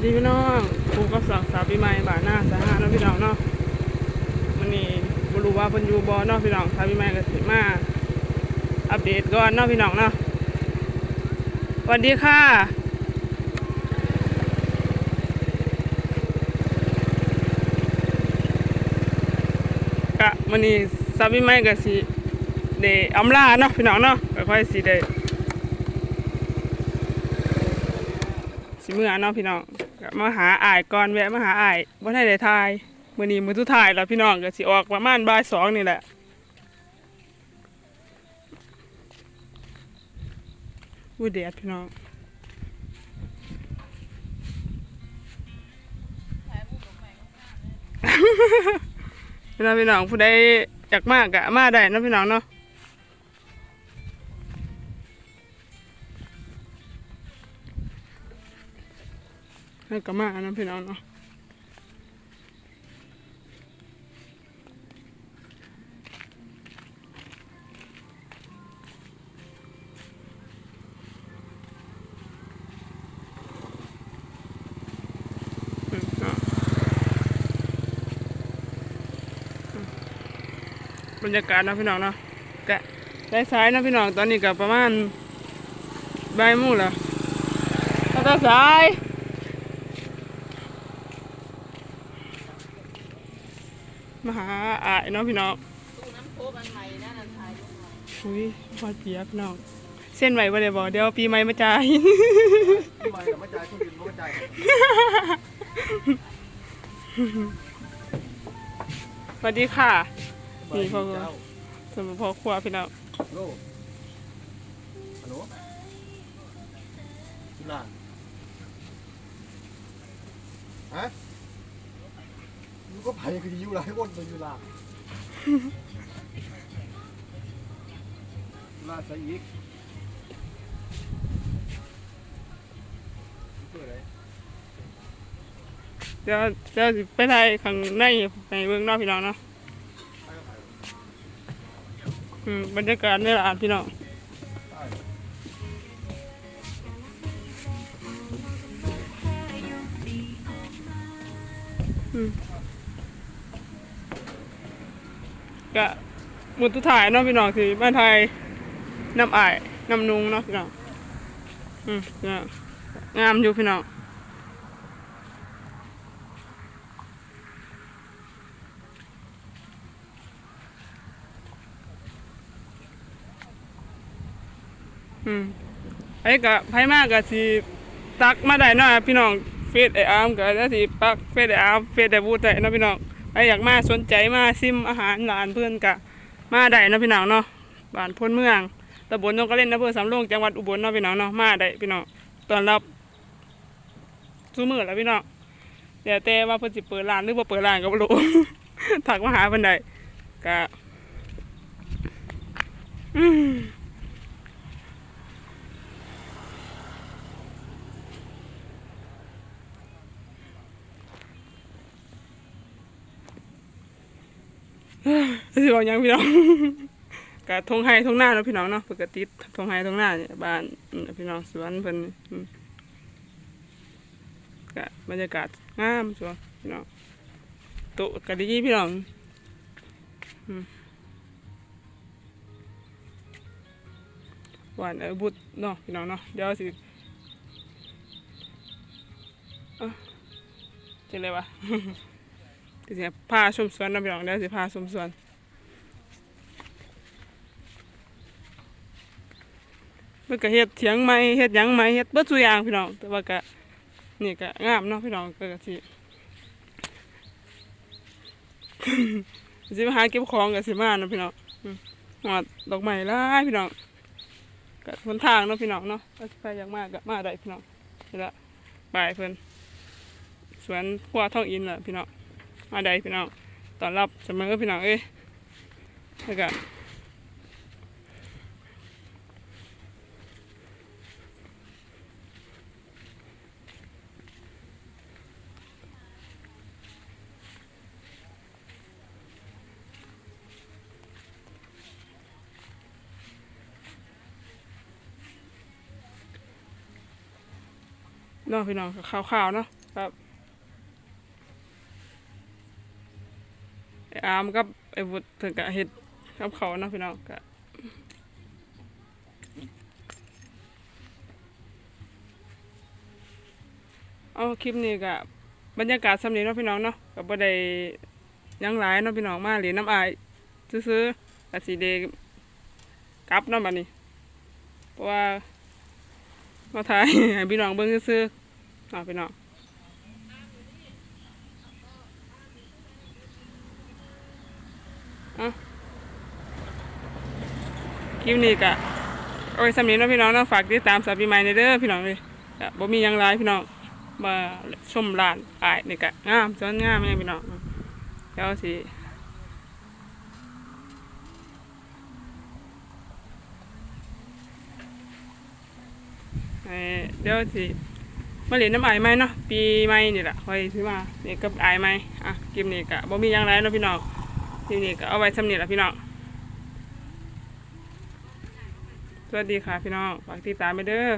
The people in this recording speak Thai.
วัสดีพี่น้องครูกับสักสาวปีใหม่บาทหน้าสาหาเนาะพี่น้องเนาะมันนี่บรู้ว่าเพิ่นอยู่บ่เนาะพี่น้องสาวปีใหม่ก็สิมาอัปเดตก่อนเนาะพี่น้องเนาะสวัสดีค่ะกะมันนี่สาวปีใหม่ก็สิได้อำลาเนาะพี่น้องเนาะค่อยสิได้สิมื้อเนาะพี่น้อง มาหาอ้ายก่อนแวะมาหาอ้ายบ่ทันได้ทายมื้อนี้มื้อสุดท้ายแล้วพี่น้องก็สิออกประมาณบ่ายสองนี่แหละอุ้ยแดดพี่น้องพี่น้องพี่น้องผู้ใดอยากมากก็มาได้เนาะพี่น้องเนาะ ให้กลับมานะพี่น้องเนาะบรรยากาศนะพี่น้องเนาะกะได้สายนะพี่น้องตอนนี้ก็ประมาณใบมงแล้วก็ได้สาย มาหาอายเนาะพี่น้องตู้น้ำโคกอันใหม่นะนันทายลูกหน่อยอุ้ยพอเจียบพี่น้อง เส้นไหวบ่ได้บอกเดี๋ยวปีใหม่มาจ่ายทำไมเราไม่จ่ายคนอื่นไม่จ่ายสวัสดีค่ะนี่พ่อเจ้าสมพอครัวพี่น้องโลฮัลโหลจุฬาฮะมึง ก็ไปคืออยู่ไรวนไปอยู่ลาจุฬาใส่อีกเปิดอะไรเดี๋ยวเดี๋ยวสิไปไทยข้างในในเบื้องนอกพี่น้องเนาะไปก็ไปอืมบรรยากาศในร้านพี่น้องไปอืม ก็มือตุถ่ายเนาะพี่น้องสิมานไทยน้ำอายน้ำนุงเนาะพี่น้องอืมก็งามอยู่พี่น้องอืมไอ้กะไผมากกะสิตักมาได้เนาะพี่น้องเฟซไออาร์มกะแล้วสิปักเฟซไออาร์มเฟซไอบูได้เนาะพี่น้อง ไออยากมาสนใจมาซิมอาหารร้านเพื่อนกะ มาได้นะพี่น้องเนาะบ้านพ้นเมืองตำบลนงกระเล่นอำเภอสำโรงจังหวัดอุบลเนาะพี่น้องเนาะมาได้พี่น้องตอนรับสู้มือแล้วพี่น้องเดี๋ยวแต่ว่าเพิ่นสิเปิดร้านหรือบ่าเปิดร้านก็บ่รู้ถักมาหาเพิ่นได้กะอืม สิบอกยังพี่น้องกะทงไห้ทงหน้าเนาะพี่น้องเนาะปกติทงไห้ทงหน้าเนี่ยบ้านพี่น้องสวนเพิ่นอืมกะบรรยากาศงามสวยพี่น้องโตกะดีพี่น้องหวานเออบุตรเนาะพี่น้องเนาะเดี๋ยวสิอะจะเลยวะ ก็สิพาชมสวนนาะพี่น้องเดี๋ยวสิพาชมสวนมันก็เฮ็ดเถียงไม้เฮ็ดยังไม้เฮ็ดเบิดทุกอย่างพี่น้องแต่ว่าก็นี่ก็งามเนาะพี่น้องก็สิสิมาหาเก็บของก็สิมาเนาะพี่น้องอืมหอดดอกไม้หลายพี่น้องก็หนทางเนาะพี่น้องเนาะก็สิไปอยากมาก็มาได้พี่น้องนี่ละบายเพิ่นสวนพัวทองอินล่ะพี่น้อง มาได้พี่น้องตอนรับเสมอพี่น้องเอ้ยแล้วก็เนาะพี่น้องข่าวๆเนาะ ไปอามกับไอ้วุฒิเพิ่นก็เฮ็ดกับเขาเนาะพี่น้องก็เอาคลิปนี้ก็บรรยากาศสำเนี้เนาะพี่น้องเนาะก็บ่ได้ยังหลายเนาะพี่น้องมาเหรียญน้ำอายซื้อๆก็สิได้กลับเนาะบัดนี้ เพราะว่ามาถ่ายให้พี่น้องเบิ่งซื้อๆเนาะพี่น้อง คลิปนี้ก็เอาไว้สำนี้เนะพี่น้องเนาะฝากติดตามสาวปีใหม่ในเด้อพี่น้องเลยก็บ่มียังหลายพี่น้องมาชมร้านอายนี่ก็งามสวนงามแม่พี่น้องเดี๋ยวสิเดี๋ยวสิมาเล่นน้ำไอไหมเนาะปีใหม่นี่แหละคอยสิมานี่กับไอไหมอะคลิปนี้ก็บ่มียังหลายเนาะพี่น้อง ทีนี้ก็เอาไว้สำนี้ละพี่น้อง สวัสดีค่ะพี่น้อง ฝากติดตามไปเด้อ